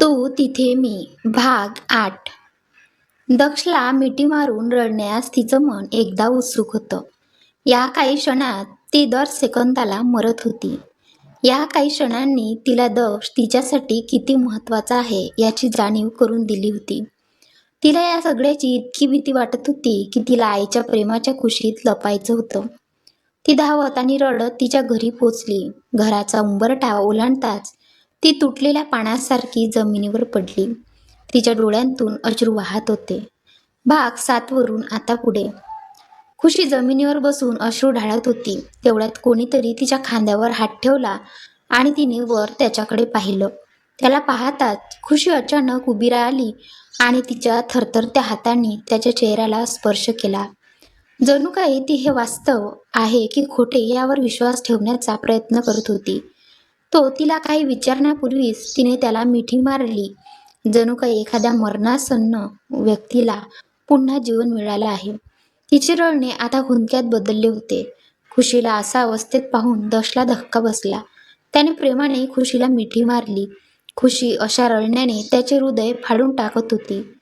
तू तिथे मी. भाग आठ. दक्षला मिठी मारून रडण्यास तिचं मन एकदा उत्सुक होतं. या काही क्षणात ती दर सेकंदाला मरत होती. या काही क्षणांनी तिला दक्ष तिच्यासाठी किती महत्त्वाचा आहे याची जाणीव करून दिली होती. तिला या सगळ्याची इतकी भीती वाटत होती की तिला आईच्या प्रेमाच्या खुशीत लपायचं होतं. ती धावत आणि रडत तिच्या घरी पोचली. घराचा उंबरठा ओलांडताच ती तुटलेल्या पाण्यासारखी जमिनीवर पडली. तिच्या डोळ्यांतून अश्रू वाहत होते. भाग सातवरून आता पुढे. खुशी जमिनीवर बसून अश्रू ढाळत होती. तेवढ्यात कोणीतरी तिच्या खांद्यावर हात ठेवला आणि तिने वर त्याच्याकडे पाहिलं. त्याला पाहताच खुशी अचानक उभी राहिली आणि तिच्या थरथरत्या हातांनी त्याच्या चेहऱ्याला स्पर्श केला. जणू काही ती हे वास्तव आहे की खोटे यावर विश्वास ठेवण्याचा प्रयत्न करत होती. तो तिला काही विचारण्यापूर्वीच तिने त्याला मिठी मारली. जणू काही एखाद्या मरणासन्न व्यक्तीला पुन्हा जीवन मिळालं आहे. तिचे रडणे आता हुंदक्यात बदलले होते. खुशीला असा अवस्थेत पाहून दशला धक्का बसला. त्याने प्रेमाने खुशीला मिठी मारली. खुशी अशा रडण्याने त्याचे हृदय फाडून टाकत होती.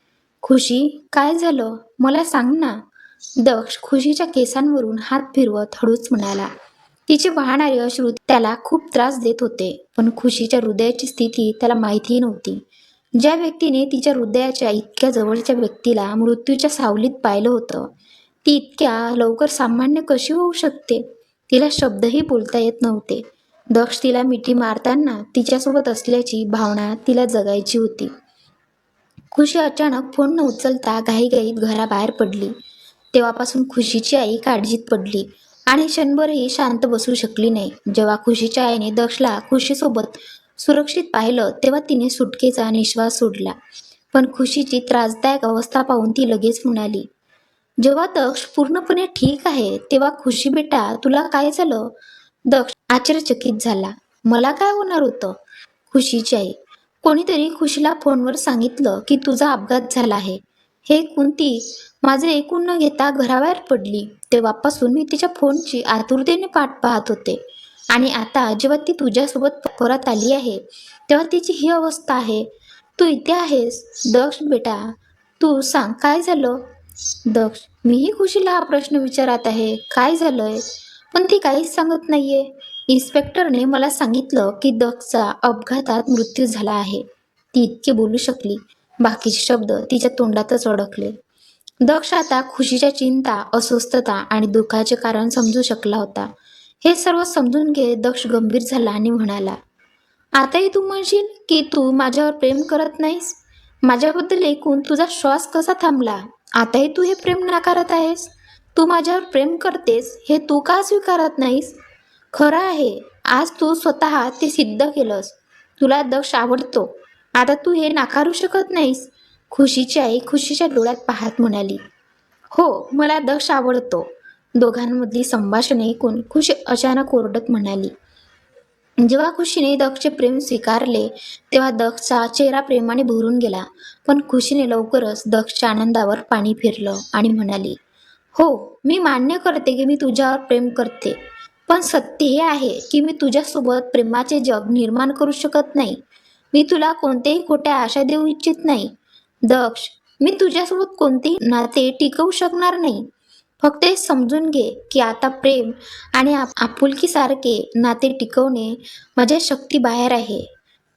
खुशी काय झालं? मला सांग ना. दक्ष खुशीच्या केसांवरून हात फिरवत हळूच म्हणाला. तिचे वाहणारे अश्रू त्याला खूप त्रास देत होते पण खुशीच्या हृदयाची स्थिती त्याला माहितीही नव्हती. ज्या व्यक्तीने तिच्या हृदयाच्या इतक्या जवळच्या व्यक्तीला मृत्यूच्या सावलीत पाहिलं होतं ती इतक्या लवकर सामान्य कशी होऊ शकते? तिला शब्दही बोलता येत नव्हते. दक्ष तिला मिठी मारताना तिच्यासोबत असल्याची भावना तिला जगायची होती. खुशी अचानक फोन न उचलता घाईघाईत घराबाहेर पडली. तेव्हापासून खुशीची आई काळजीत पडली. आणि क्षणभरही शांत बसू शकली नाही. जेव्हा खुशीच्या आईने दक्षला खुशीसोबत सुरक्षित पाहिलं तेव्हा तिने सुटकेचा निश्वास सोडला. पण खुशीची त्रासदायक अवस्था पाहून ती लगेच म्हणाली जेव्हा दक्ष पूर्णपणे ठीक आहे तेव्हा खुशी बेटा तुला काय झालं? दक्ष आश्चर्यचकित झाला मला काय होणार होतं? खुशीची आई कोणीतरी खुशीला फोनवर सांगितलं की तुझा अपघात झाला आहे. हे कुंती माझे ऐकून न घेता घराबाहेर पडली. तेव्हापासून मी तिच्या फोनची आतुरतेने पाठ पाहत होते. आणि आता जेव्हा ती तुझ्यासोबत परत आली आहे तेव्हा तिची ही अवस्था आहे. तू इथे आहेस? दक्ष बेटा तू सांग काय झालं? दक्ष मीही खुशीला हा प्रश्न विचारत आहे काय झालंय? पण ती काहीच सांगत नाहीये. इन्स्पेक्टरने मला सांगितलं की दक्षचा अपघातात मृत्यू झाला आहे. ती इतकी बोलू शकली. बाकीचे शब्द तिच्या तोंडातच अडकले. दक्ष आता खुशीच्या चिंता अस्वस्थता आणि दुःखाचे कारण समजू शकला होता. हे सर्व समजून घे दक्ष गंभीर झाला आणि म्हणाला आताही तू म्हणशील की तू माझ्यावर प्रेम करत नाहीस? माझ्याबद्दल ऐकून तुझा श्वास कसा थांबला? आताही तू हे प्रेम नाकारत आहेस? तू माझ्यावर प्रेम करतेस? हे तू का स्वीकारत नाहीस? खरं आहे आज तू स्वतः ते सिद्ध केलंस. तुला दक्ष आवडतो. आता तू हे नाकारू शकत नाहीस. खुशीची आई खुशीच्या डोळ्यात पाहत म्हणाली हो मला दक्ष आवडतो. दोघांमधली संभाषण ऐकून खुशी अचानक ओरडत म्हणाली जेव्हा खुशीने दक्षचे प्रेम स्वीकारले तेव्हा दक्षचा चेहरा प्रेमाने भरून गेला पण खुशीने लवकरच दक्षच्या आनंदावर पाणी फिरलं आणि म्हणाली हो मी मान्य करते की मी तुझ्यावर प्रेम करते पण सत्य हे आहे की मी तुझ्यासोबत प्रेमाचे जग निर्माण करू शकत नाही. मी तुला कोणत्याही खोट्या आशा देऊ इच्छित नाही. दक्ष मी तुझ्यासोबत कोणतेही नाते टिकवू शकणार नाही. फक्त हे समजून घे की आता प्रेम आणि आपुलकीसारखे नाते टिकवणे माझ्या शक्ती बाहेर आहे.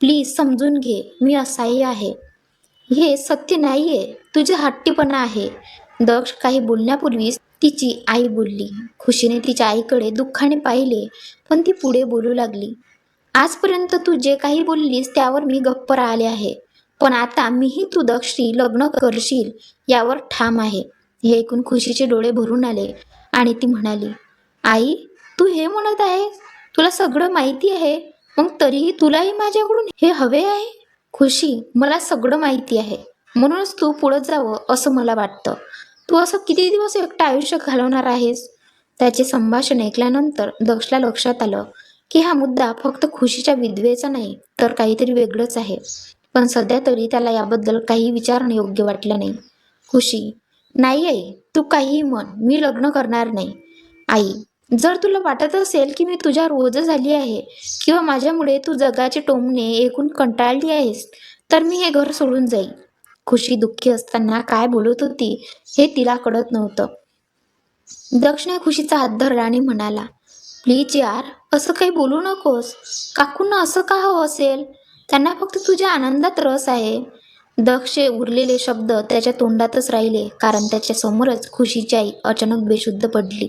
प्लीज समजून घे मी असाही आहे. हे सत्य नाही आहे तुझे हट्टीपणा आहे. दक्ष काही बोलण्यापूर्वीच तिची आई बोलली. खुशीने तिच्या आईकडे दुःखाने पाहिले पण ती पुढे बोलू लागली. आजपर्यंत तू जे काही बोललीस त्यावर मी गप्प राहिले आहे. पण आता मीही तू दक्षी लग्न करशील यावर ठाम आहे. हे ऐकून खुशीचे डोळे भरून आले आणि ती म्हणाली आई तू हे म्हणत आहेस तुला सगळं माहिती आहे? मग तरीही तुलाही माझ्याकडून हे हवे आहे? खुशी मला सगळं माहिती आहे. म्हणूनच तू पुढं जावं असं मला वाटतं. तू असं किती दिवस एकटं आयुष्य घालवणार आहेस? त्याचे संभाषण ऐकल्यानंतर दक्षला लक्षात आलं की हा मुद्दा फक्त खुशीच्या विधवेचा नाही तर काहीतरी वेगळंच आहे. पण सध्या तरी त्याला याबद्दल काही विचारणं योग्य वाटलं नाही. खुशी नाही आई तू काहीही म्हण मी लग्न करणार नाही. आई जर तुला वाटत असेल की मी तुझ्या रोज झाली आहे किंवा माझ्यामुळे तू जगाचे टोमणे एकूण कंटाळली आहेस तर मी हे घर सोडून जाईल खुशी दुःखी असताना काय बोलत होती हे तिला कळत नव्हतं. दक्षने खुशीचा हात धरला आणि म्हणाला प्लीज यार असं काही बोलू नकोस. काकूंना असं का हवं असेल? त्यांना फक्त तुझ्या आनंदात रस आहे. दक्षे उरलेले शब्द त्याच्या तोंडातच राहिले कारण त्याच्या समोरच खुशीची आई अचानक बेशुद्ध पडली.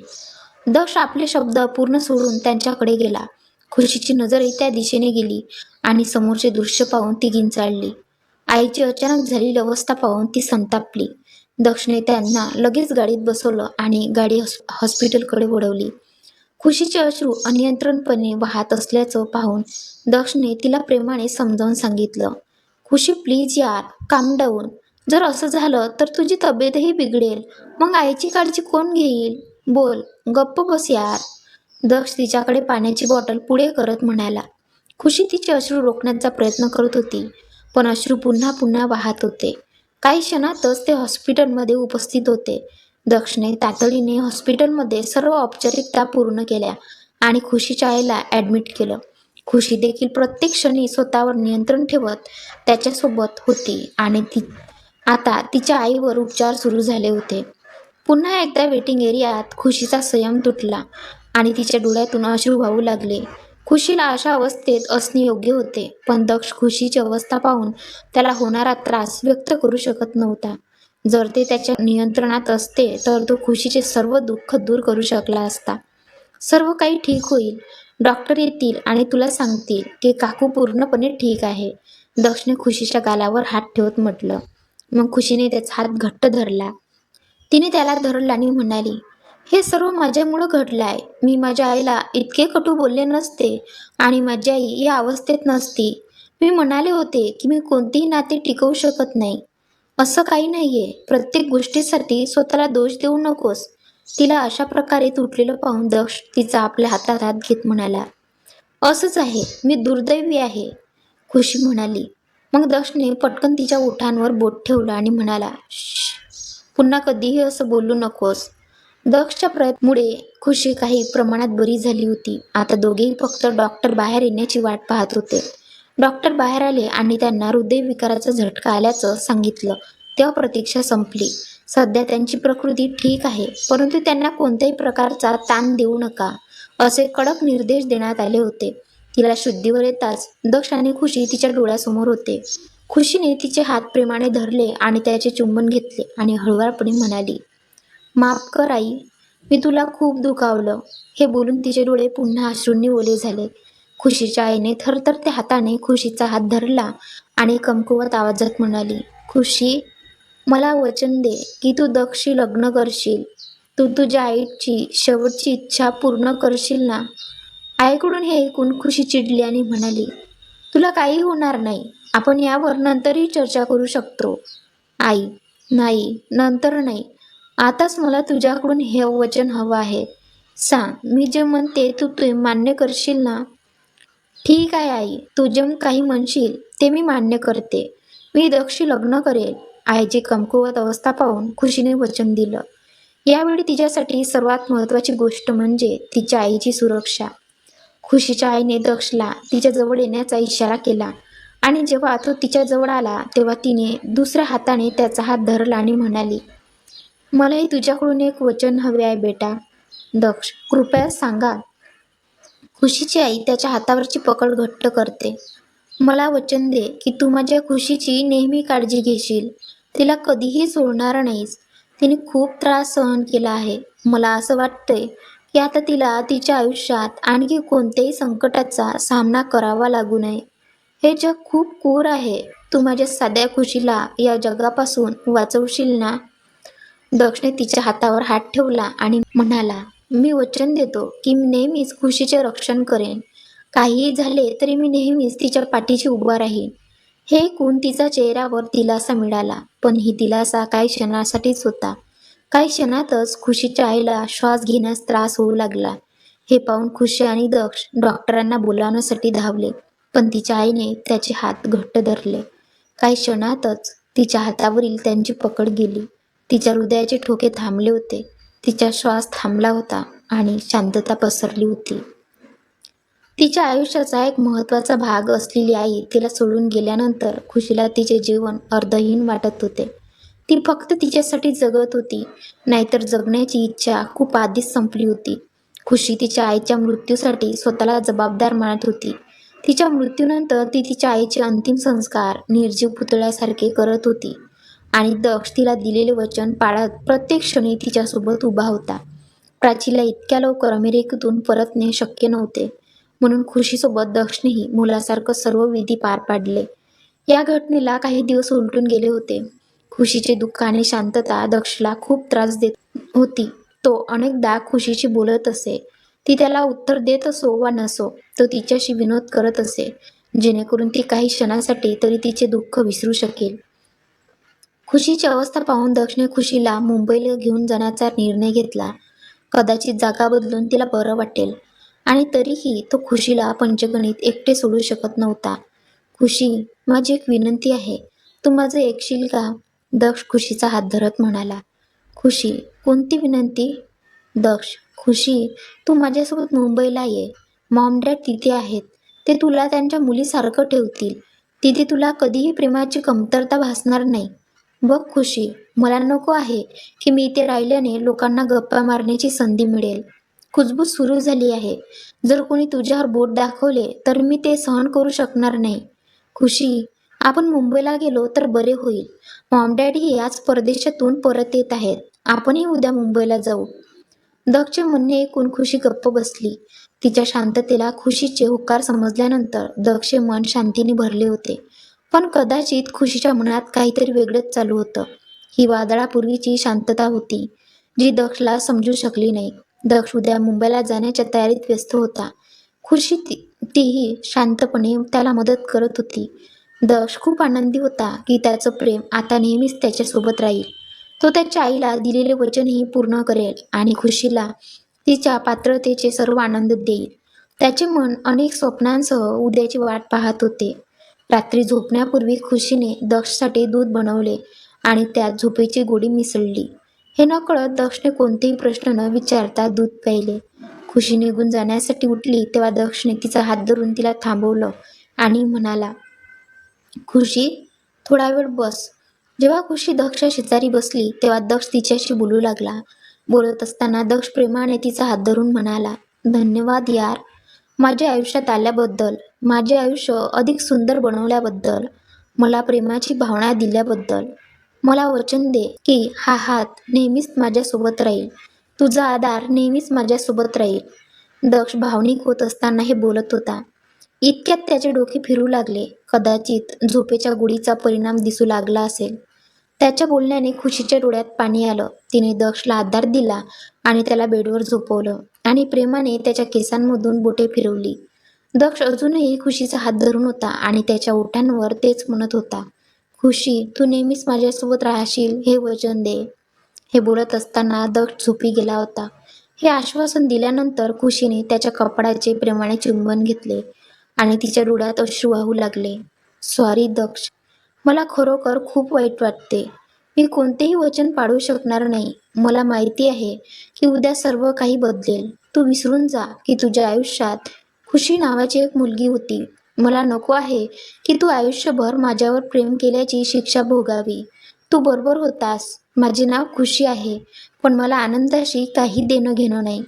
दक्ष आपले शब्द पूर्ण सोडून त्यांच्याकडे गेला. खुशीची नजरही त्या दिशेने गेली आणि समोरचे दृश्य पाहून ती गिंचाळली आईची अचानक झालेली अवस्था पाहून ती संतापली. दक्षने त्यांना लगेच गाडीत बसवलं आणि गाडी हॉस्पिटलकडे वळवली खुशीचे अश्रू अनियंत्रणपणे वाहत असल्याचं पाहून दक्षने तिला प्रेमाने समजावून सांगितलं खुशी प्लीज यार काम डाऊन जर असं झालं तर तुझी तब्येतही बिघडेल. मग आईची काळजी कोण घेईल? बोल गप्प बस यार. दक्ष तिच्याकडे पाण्याची बॉटल पुढे करत म्हणाला. खुशी तिचे अश्रू रोखण्याचा प्रयत्न करत होती पण अश्रू पुन्हा पुन्हा वाहत होते. काही क्षणातच ते हॉस्पिटलमध्ये उपस्थित होते. दक्षने तातडीने हॉस्पिटलमध्ये सर्व औपचारिकता पूर्ण केल्या आणि खुशीच्या आईला ॲडमिट केलं. खुशी देखील प्रत्येक क्षणी स्वतःवर नियंत्रण ठेवत त्याच्यासोबत होती आणि ती आता तिच्या आईवर उपचार सुरू झाले होते. पुन्हा एकदा वेटिंग एरियात खुशीचा संयम तुटला आणि तिच्या डोळ्यातून अश्रू वाहू लागले. खुशीला अशा अवस्थेत असणे योग्य होते पण दक्ष खुशीची अवस्था पाहून त्याला होणारा त्रास व्यक्त करू शकत नव्हता. जर ते त्याच्या नियंत्रणात असते तर तो खुशीचे सर्व दुःख दूर करू शकला असता. सर्व काही ठीक होईल. डॉक्टर येतील आणि तुला सांगतील की काकू पूर्णपणे ठीक आहे. दक्षने खुशीच्या गालावर हात ठेवत म्हटलं. मग खुशीने त्याचा हात घट्ट धरला. तिने त्याला धरलं आणि म्हणाली हे सर्व माझ्यामुळं घडलं आहे मी माझ्या आईला इतके कटू बोलले नसते आणि माझी आई या अवस्थेत नसती. मी म्हणाले होते की मी कोणतीही नाते टिकवू शकत नाही. असं काही नाहीये. प्रत्येक गोष्टीसाठी स्वतःला दोष देऊ नकोस. तिला अशा प्रकारे तुटलेलं पाहून दक्ष तिचा आपल्या हातात हात घेत म्हणाला असंच आहे. मी दुर्दैवी आहे. खुशी म्हणाली. मग दक्षने पटकन तिच्या ओठांवर बोट ठेवलं आणि म्हणाला पुन्हा कधीही असं बोलू नकोस. दक्षच्या प्रयत्नमुळे खुशी काही प्रमाणात बरी झाली होती. आता दोघेही फक्त डॉक्टर बाहेर येण्याची वाट पाहत होते. डॉक्टर बाहेर आले आणि त्यांना हृदयविकाराचा झटका आल्याचं सांगितलं. तेव्हा प्रतीक्षा संपली. सध्या त्यांची प्रकृती ठीक आहे परंतु त्यांना कोणत्याही प्रकारचा ताण देऊ नका असे कडक निर्देश देण्यात आले होते. तिला शुद्धीवर येताच दक्ष आणि खुशी तिच्या डोळ्यासमोर होते. खुशीने तिचे हात प्रेमाने धरले आणि त्याचे चुंबन घेतले आणि हळुवारपणे म्हणाली माफ कर आई मी तुला खूप दुखावलं. हे बोलून तिचे डोळे पुन्हा अश्रूंनी ओले झाले. खुशीच्या आईने थरथरत्या हाताने खुशीचा हात धरला आणि कमकुवत आवाजात म्हणाली खुशी मला वचन दे की तू दक्षी लग्न करशील. तू तुझ्या आईची शेवटची इच्छा पूर्ण करशील ना? आईकडून हे ऐकून खुशी चिडली आणि म्हणाली तुला काही होणार नाही. आपण यावर नंतरही चर्चा करू शकतो. आई नाही नंतर नाही. आताच मला तुझ्याकडून हे वचन हवं आहे. सांग मी जे म्हणते तू ते मान्य करशील ना? ठीक आहे आई तू जम काही म्हणशील ते मी मान्य करते. मी दक्षी लग्न करेल आईची कमकुवत अवस्था पाहून खुशीने वचन दिलं. यावेळी तिच्यासाठी सर्वात महत्त्वाची गोष्ट म्हणजे तिच्या आईची सुरक्षा. खुशीच्या आईने दक्षला तिच्याजवळ येण्याचा इशारा केला आणि जेव्हा तो तिच्याजवळ आला तेव्हा तिने दुसऱ्या हाताने त्याचा हात धरला आणि म्हणाली मलाही तुझ्याकडून एक वचन हवे आहे बेटा. दक्ष कृपया सांगा खुशीची आई त्याच्या हातावरची पकड घट्ट करते. मला वचन दे की तू माझ्या खुशीची नेहमी काळजी घेशील. तिला कधीही सोडणार नाहीस. तिने खूप त्रास सहन केला आहे. मला असं वाटतंय की आता तिला तिच्या आयुष्यात आणखी कोणत्याही संकटाचा सामना करावा लागू नये. हे जग खूप क्रूर आहे. तू माझ्या साध्या खुशीला या जगापासून वाचवशील ना? दक्षने तिच्या हातावर हात ठेवला आणि म्हणाला मी वचन देतो की मी नेहमीच खुशीचे रक्षण करेन. काहीही झाले तरी मी नेहमीच तिच्या पाठीशी उभा राहीन. हे ऐकून तिचा चेहऱ्यावर दिलासा मिळाला पण ही दिलासा काही क्षणासाठीच होता. काही क्षणातच खुशीच्या आईला श्वास घेण्यास त्रास होऊ लागला. हे पाहून खुशी आणि दक्ष डॉक्टरांना बोलावण्यासाठी धावले पण तिच्या आईने त्याचे हात घट्ट धरले. काही क्षणातच तिच्या हातावरील त्यांची पकड गेली. तिच्या हृदयाचे ठोके थांबले होते. तिचा श्वास थांबला होता आणि शांतता पसरली होती. तिच्या आयुष्याचा एक महत्त्वाचा भाग असलेली आई तिला सोडून गेल्यानंतर खुशीला तिचे जीवन अर्धहीन वाटत होते. ती फक्त तिच्यासाठी जगत होती नाहीतर जगण्याची इच्छा खूप आधीच संपली होती. खुशी तिच्या आईच्या मृत्यूसाठी स्वतःला जबाबदार मानत होती. तिच्या मृत्यूनंतर ती तिच्या आईचे अंतिम संस्कार निर्जीव पुतळ्यासारखे करत होती. आणि दक्ष तिला दिलेले वचन पाळत प्रत्येक क्षणी तिच्यासोबत उभा होता. प्राचीला इतक्या लवकर अमेरिकेतून परतणे शक्य नव्हते. म्हणून खुशीसोबत दक्षनेही मुलासारखं सर्व विधी पार पाडले. या घटनेला काही दिवस उलटून गेले होते. खुशीचे दुःख आणि शांतता दक्षला खूप त्रास देत होती. तो अनेकदा खुशीशी बोलत असे. ती त्याला उत्तर देत असो वा नसो तो तिच्याशी विनोद करत असे. जेणेकरून ती काही क्षणासाठी तरी तिचे दुःख विसरू शकेल. खुशीची अवस्था पाहून दक्षने खुशीला मुंबईला घेऊन जाण्याचा निर्णय घेतला. कदाचित जागा बदलून तिला बरं वाटेल. आणि तरीही तो खुशीला पंचगणित एकटे सोडू शकत नव्हता. खुशी माझी एक विनंती आहे. तू माझं ऐकशील का? दक्ष खुशीचा हात धरत म्हणाला. खुशी कोणती विनंती? दक्ष खुशी तू माझ्यासोबत मुंबईला ये. मॉम डॅड तिथे आहेत. ते तुला त्यांच्या मुलीसारखं ठेवतील. तिथे तुला कधीही प्रेमाची कमतरता भासणार नाही. बघ खुशी मला नको आहे की मी इथे राहिल्याने लोकांना गप्पा मारण्याची संधी मिळेल. कुजबूज सुरू झाली आहे. जर कोणी तुझ्यावर बोट दाखवले तर मी ते सहन करू शकणार नाही. खुशी आपण मुंबईला गेलो तर बरे होईल. मॉम डॅडी आज परदेशातून परत येत आहेत. आपणही उद्या मुंबईला जाऊ. दक्षचे म्हणणे ऐकून खुशी गप्प बसली. तिच्या शांततेला खुशीचे होकार समजल्यानंतर दक्षचे मन शांतीने भरले होते. पण कदाचित खुशीच्या मनात काहीतरी वेगळंच चालू होतं. ही वादळापूर्वीची शांतता होती जी दक्षला समजू शकली नाही. दक्ष उद्या मुंबईला जाण्याच्या तयारीत व्यस्त होता. खुशी ती तीही शांतपणे त्याला मदत करत होती. दक्ष खूप आनंदी होता की त्याचं प्रेम आता नेहमीच त्याच्यासोबत राहील. तो त्याच्या आईला दिलेले वचनही पूर्ण करेल आणि खुशीला तिच्या पात्रतेचे सर्व आनंद देईल. त्याचे मन अनेक स्वप्नांसह उद्याची वाट पाहत होते. रात्री झोपण्यापूर्वी खुशीने दक्षसाठी दूध बनवले आणि त्यात झोपेची गोडी मिसळली. हे नकळत दक्षने कोणतेही प्रश्न न विचारता दूध प्यायले. खुशी निघून जाण्यासाठी उठली तेव्हा दक्षने तिचा हात धरून तिला थांबवलं आणि म्हणाला खुशी थोडा वेळ बस. जेव्हा खुशी दक्ष शेजारी बसली तेव्हा दक्ष तिच्याशी बोलू लागला. बोलत असताना दक्ष प्रेमाने तिचा हात धरून म्हणाला धन्यवाद यार माझ्या आयुष्यात आल्याबद्दल माझे आयुष्य अधिक सुंदर बनवल्याबद्दल मला प्रेमाची भावना दिल्याबद्दल मला वचन दे की हा हात नेहमीच माझ्यासोबत राहील. तुझा आधार नेहमीच माझ्यासोबत राहील. दक्ष भावनिक होत असताना हे बोलत होता. इतक्यात त्याचे डोके फिरू लागले. कदाचित झोपेच्या गुढीचा परिणाम दिसू लागला असेल. त्याच्या बोलण्याने खुशीच्या डोळ्यात पाणी आलं. तिने दक्षला आधार दिला आणि त्याला बेडवर झोपवलं. आणि प्रेमाने त्याच्या केसांमधून बोटे फिरवली. दक्ष अजूनही खुशीचा हात धरून होता आणि त्याच्या ओठांवर तेच म्हणत होता खुशी तू नेहमीच माझ्यासोबत राहशील हे वचन दे. हे बोलत असताना दक्ष झोपी गेला होता. हे आश्वासन दिल्यानंतर खुशीने त्याच्या कपडाचे प्रेमाने चुंबन घेतले आणि तिच्या डोळ्यात अश्रू वाहू लागले. सॉरी दक्ष मला खरोखर खूप वाईट वाटते. मी कोणतेही वचन पाडू शकणार नाही. मला माहिती आहे की उद्या सर्व काही बदलेल. तू विसरून जा की तुझ्या आयुष्यात खुशी नावाची एक मुलगी होती. मला नको आहे की तू आयुष्यभर माझ्यावर प्रेम केल्याची शिक्षा भोगावी. तू बरोबर होतास. माझे नाव खुशी आहे पण मला आनंदाशी काही देणं घेणं नाही.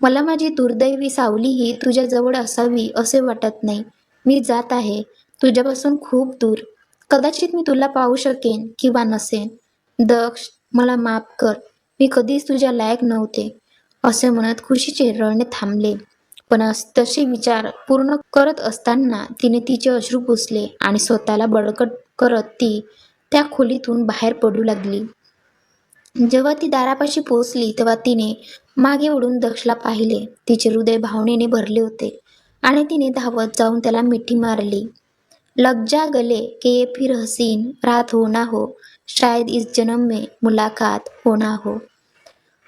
मला माझी दुर्दैवी सावली ही तुझ्याजवळ असावी असे वाटत नाही. मी जात आहे. तुझ्यापासून खूप दूर. कदाचित मी तुला पाहू शकेन किंवा नसेन. दक्ष मला माफ कर. मी कधीच तुझ्या लायक नव्हते असे म्हणत खुशीचे रडणे थांबले. पण तसे विचार पूर्ण करत असताना तिने तिचे अश्रू पुसले आणि स्वतःला बळकट करत ती त्या खोलीतून बाहेर पडू लागली. जेव्हा ती दारापाशी पोहोचली तेव्हा तिने मागे वळून दक्षला पाहिले. तिचे हृदय भावनेने भरले होते आणि तिने धावत जाऊन त्याला मिठी मारली. लग जा गले के ये फिर हसीन रात हो ना हो शायद इस जन्म में मुलाकात होना हो।, हो।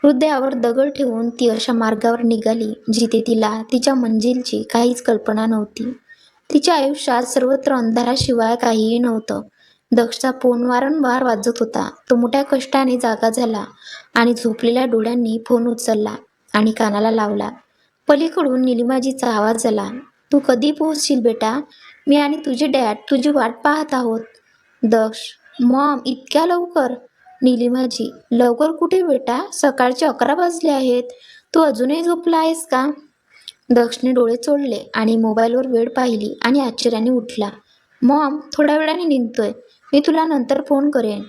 हृदयावर दगड ठेवून ती अशा मार्गावर निघाली जिथे तिला तिच्या मंजिलची काहीच कल्पना नव्हती. तिच्या आयुष्यात सर्वत्र अंधाराशिवाय काहीही नव्हतं. दक्षचा फोन वारंवार वाजत होता. तो मोठ्या कष्टाने जागा झाला आणि झोपलेल्या डोळ्यांनी फोन उचलला आणि कानाला लावला. पलीकडून निलिमाजीचा आवाज आला तू कधी पोहोचशील बेटा? मी आणि तुझे डॅड तुझी वाट पाहत आहोत. दक्ष मॉम इतक्या लवकर? नीलिमाजी लवकर कुठे बेटा? सकाळचे अकरा वाजले आहेत. तू अजूनही झोपला आहेस का? दक्षने डोळे चोडले आणि मोबाईलवर वेळ पाहिली आणि आश्चर्याने उठला. मॉम थोड्या वेळाने निघतोय. मी तुला नंतर फोन करेन.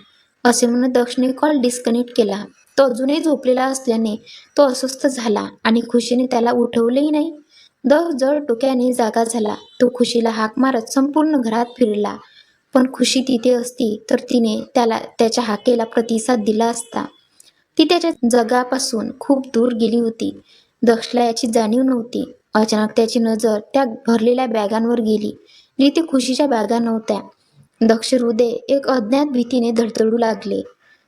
असे म्हणून दक्षने कॉल डिस्कनेक्ट केला. तो अजूनही झोपलेला असल्याने तो अस्वस्थ झाला आणि खुशीने त्याला उठवलेही नाही. दक्ष जड डोक्याने जागा झाला तो खुशीला हाक मारत संपूर्ण घरात फिरला. पण खुशी तिथे असती तर तिने त्याला त्याच्या हाकेला प्रतिसाद दिला असता. ती त्याच्या जगापासून खूप दूर गेली होती. दक्षला याची जाणीव नव्हती. अचानक त्याची नजर त्या भरलेल्या बॅगांवर गेली. जिथे खुशीच्या बॅगा नव्हत्या. दक्ष हृदय एक अज्ञात भीतीने धडधडू लागले.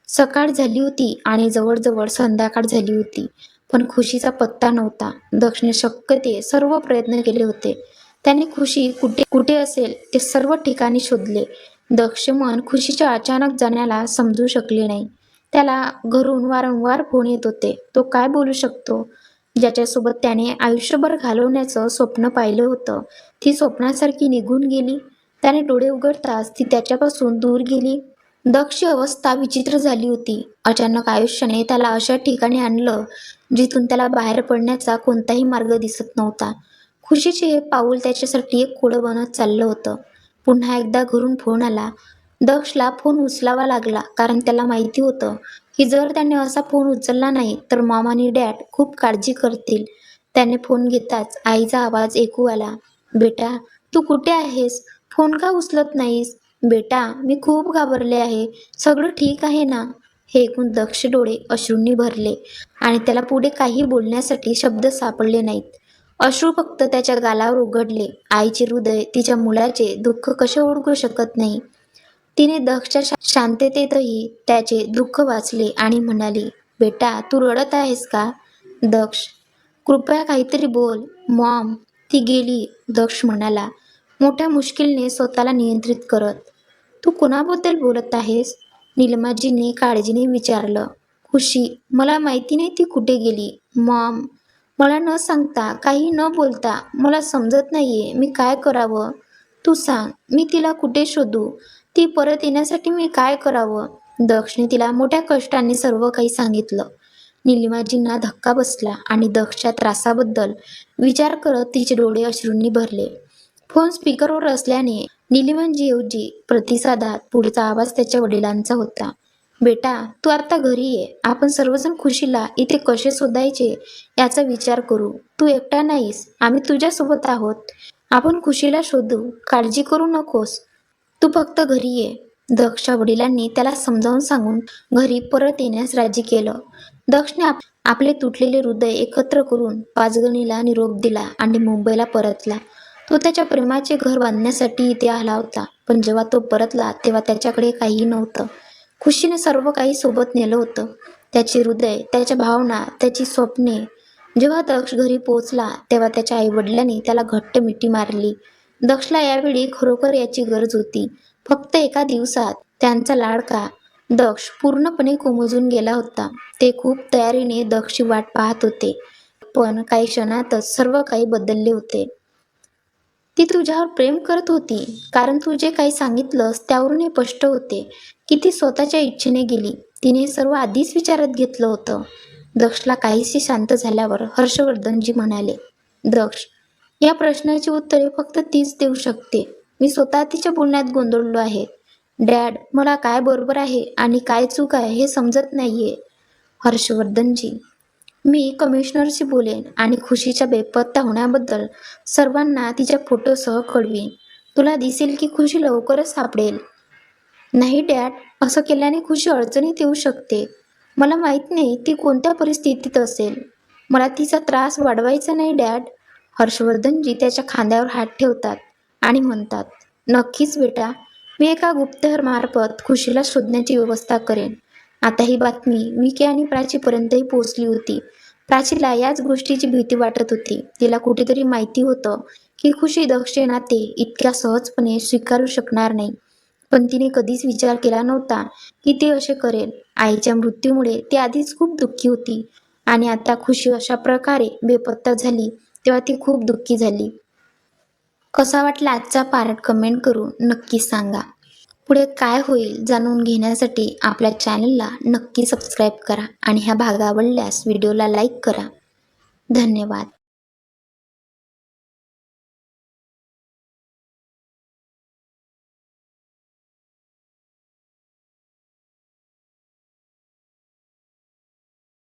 सकाळ झाली होती आणि जवळजवळ संध्याकाळ झाली होती. पण खुशीचा पत्ता नव्हता. दक्षने शक्य ते सर्व प्रयत्न केले होते. त्याने खुशी कुठे कुठे असेल ते सर्व ठिकाणी शोधले. दक्ष मन खुशीच्या अचानक जाण्याला समजू शकले नाही. त्याला घरून वारंवार फोन येत होते. तो काय बोलू शकतो? ज्याच्यासोबत त्याने आयुष्यभर घालवण्याचं स्वप्न पाहिलं होतं. ती स्वप्नासारखी निघून गेली. त्याने डोळे उघडताच ती त्याच्यापासून दूर गेली. दक्ष अवस्था विचित्र झाली होती. अचानक आयुष्याने त्याला अशा ठिकाणी आणलं जिथून त्याला बाहेर पडण्याचा कोणताही मार्ग दिसत नव्हता. खुशीचे हे पाऊल त्याच्यासाठी एक कोडं बनत चाललं होतं. पुन्हा एकदा घरून फोन आला. दक्षला फोन उचलावा लागला कारण त्याला माहिती होतं की जर त्याने असा फोन उचलला नाही तर मॉम आणि डॅड खूप काळजी करतील. त्याने फोन घेताच आईचा आवाज ऐकू आला. बेटा तू कुठे आहेस? फोन का उचलत नाहीस? बेटा मी खूप घाबरले आहे. सगळं ठीक आहे ना? हे ऐकून दक्ष डोळे अश्रूंनी भरले आणि त्याला पुढे काही बोलण्यासाठी शब्द सापडले नाहीत. अश्रू फक्त त्याच्या गालावर उघडले. आईचे हृदय तिच्या मुलाचे दुःख कसे ओळखू शकत नाही. तिने दक्षच्या शांततेतही त्याचे दुःख वाचले आणि म्हणाली बेटा तू रडत आहेस का? दक्ष कृपया काहीतरी बोल. मॉम. ती गेली. दक्ष म्हणाला मोठ्या मुश्किलने स्वतःला नियंत्रित करत. तू कुणाबद्दल बोलत आहेस? निलमाजीने काळजीने विचारलं खुशी मला माहिती नाही ती कुठे गेली. मॉम मला न सांगता काही न बोलता मला समजत नाहीये मी काय करावं? तू सांग मी तिला कुठे शोधू? ती परत येण्यासाठी मी काय करावं? दक्षने तिला मोठ्या कष्टाने सर्व काही सांगितलं. निलिमाजींना धक्का बसला आणि दक्षच्या त्रासाबद्दल विचार करत तिचे डोळे अश्रूंनी भरले. फोन स्पीकरवर असल्याने निलिमाजीऐवजी प्रतिसादात पुढचा आवाज त्याच्या वडिलांचा होता. बेटा तू आता घरी ये. आपण सर्वजण खुशीला इथे कसे शोधायचे याचा विचार करू. तू एकटा नाहीस. आम्ही तुझ्यासोबत आहोत. आपण खुशीला शोधू. काळजी करू नकोस. तू फक्त घरी ये. दक्षच्या वडिलांनी त्याला समजावून सांगून घरी परत येण्यास राजी केलं. दक्षने आप आपले तुटलेले हृदय एकत्र करून पाचगणीला निरोप दिला आणि मुंबईला परतला. तो त्याच्या प्रेमाचे घर बांधण्यासाठी इथे आला होता. पण जेव्हा तो परतला तेव्हा त्याच्याकडे काहीही नव्हतं. खुशीने सर्व काही सोबत नेलं होतं. त्याचे हृदय त्याच्या भावना त्याची स्वप्ने. जेव्हा दक्ष घरी पोहोचला तेव्हा त्याच्या आईवडिलांनी त्याला घट्ट मिठी मारली. दक्षला यावेळी खरोखर याची गरज होती. फक्त एका दिवसात त्यांचा लाडका दक्ष पूर्णपणे कोमजून गेला होता. ते खूप तयारीने दक्षची वाट पाहत होते पण काही क्षणातच सर्व काही बदलले होते. ती तुझ्यावर प्रेम करत होती कारण तू जे काही सांगितलंस त्यावरून हे स्पष्ट होते. की ती स्वतःच्या इच्छेने गेली. तिने सर्व आधीच विचारात घेतलं होतं. दक्षला काहीशी शांत झाल्यावर हर्षवर्धनजी म्हणाले दक्ष या प्रश्नाची उत्तरे फक्त तीच देऊ शकते. मी स्वतः तिच्या बोलण्यात गोंधळलो आहे. डॅड मला काय बरोबर आहे आणि काय चूक आहे हे समजत नाहीये. हर्षवर्धनजी मी कमिशनरशी बोलेन आणि खुशीच्या बेपत्ता होण्याबद्दल सर्वांना तिच्या फोटोसह कळवीन. तुला दिसेल की खुशी लवकरच सापडेल. नाही डॅड असं केल्याने खुशी अडचणीत येऊ शकते. मला माहीत नाही ती कोणत्या परिस्थितीत असेल. मला तिचा त्रास वाढवायचा नाही डॅड. हर्षवर्धनजी त्याच्या खांद्यावर हात ठेवतात आणि म्हणतात नक्कीच बेटा मी एका गुप्तहरमार्फत खुशीला शोधण्याची व्यवस्था करेन. आता ही बातमी विके आणि प्राचीपर्यंतही पोहोचली होती. प्राचीला याच गोष्टीची भीती वाटत होती. तिला कुठेतरी माहिती होतं की खुशी दक्षचे नाते इतक्या सहजपणे स्वीकारू शकणार नाही. पण तिने कधीच विचार केला नव्हता की ते असे करेल. आईच्या मृत्यूमुळे ती आधीच खूप दुःखी होती आणि आता खुशी अशा प्रकारे बेपत्ता झाली तेव्हा ती खूप दुःखी झाली. कसा वाटला आजचा पार्ट कमेंट करून नक्की सांगा. पुढे काय होईल जाणून घेण्यासाठी आपल्या चॅनलला नक्की सबस्क्राईब करा आणि ह्या भागा आवडल्यास व्हिडिओला लाईक करा. धन्यवाद.